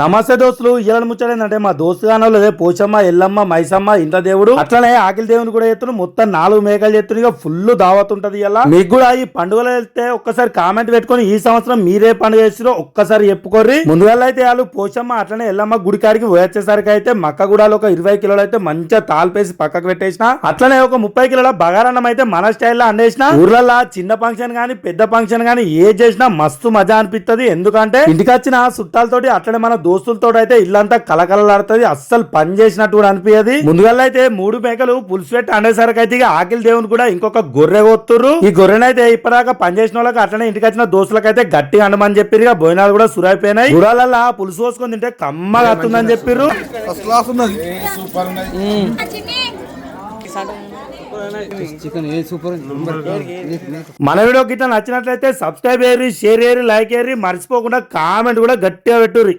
నమస్తే దోస్తులు. ఇళ్ళని ముచ్చడేందంటే మా దోస్తు గానోళ్ళు అదే పోచమ్మ ఎల్లమ్మ మైసమ్మ ఇంత దేవుడు. అట్లనే ఆకిలి దేవుని కూడా ఎత్తును మొత్తం నాలుగు మేకలు చెత్తును ఇక ఫుల్ దావత్ ఉంటది ఇలా మీకు కూడా ఈ పండుగలు వెళ్తే ఒక్కసారి కామెంట్ పెట్టుకొని ఈ సంవత్సరం మీరే పండుగ చేసిరో ఒక్కసారి చెప్పుకోర్రి. ముందుగా అయితే వాళ్ళు పోచమ్మ అట్లనే ఎల్లమ్మ గుడి కాడికి వచ్చేసరికి అయితే మక్క గుడాలు ఒక ఇరవై కిలోలు అయితే మంచిగా తాల్పేసి పక్కకు పెట్టేసిన. అట్లనే ఒక ముప్పై కిలోల బగారన్నం అయితే మన స్టైల్లో అండేసిన ఊర్లలో చిన్న ఫంక్షన్ గానీ పెద్ద ఫంక్షన్ గానీ ఏ చేసినా మస్తు మజా అనిపిస్తది ఎందుకంటే ఇంటికి వచ్చిన చుట్టాలతోటి అట్లనే మన దోస్తులతో అయితే ఇల్లంతా కలకలలాడుతుంది అస్సలు పని చేసినట్టు కూడా అనిపించదు ముందుగా అయితే మూడు మేకలు పులుసు పెట్టి అండేసరికి అయితే ఇక ఆకిలి దేవుని కూడా ఇంకొక గొర్రె కొత్తుర్రు. ఈ గొర్రెనైతే ఇప్పటిదాకా పని చేసిన వాళ్ళకి అట్లనే ఇంటికి వచ్చిన దోస్తులకి అయితే గట్టిగా అండమని చెప్పారు ఇక భోజనాలు కూడా సురైపోయినాయి. గుడాలల్లా పులుసు పోసుకొని తింటే కమ్మగా వస్తుందని చెప్పారు ఫస్ట్ క్లాస్ ఉన్నది. చికెన్ ఏ సూపర్ మన వీడియో గిట్ల నచ్చినట్లయితే సబ్స్క్రైబ్ చేయరి షేర్ చేయరి లైక్ చేయరి మర్చిపోకుండా కామెంట్ కూడా గట్టిగా పెట్టుర్రి.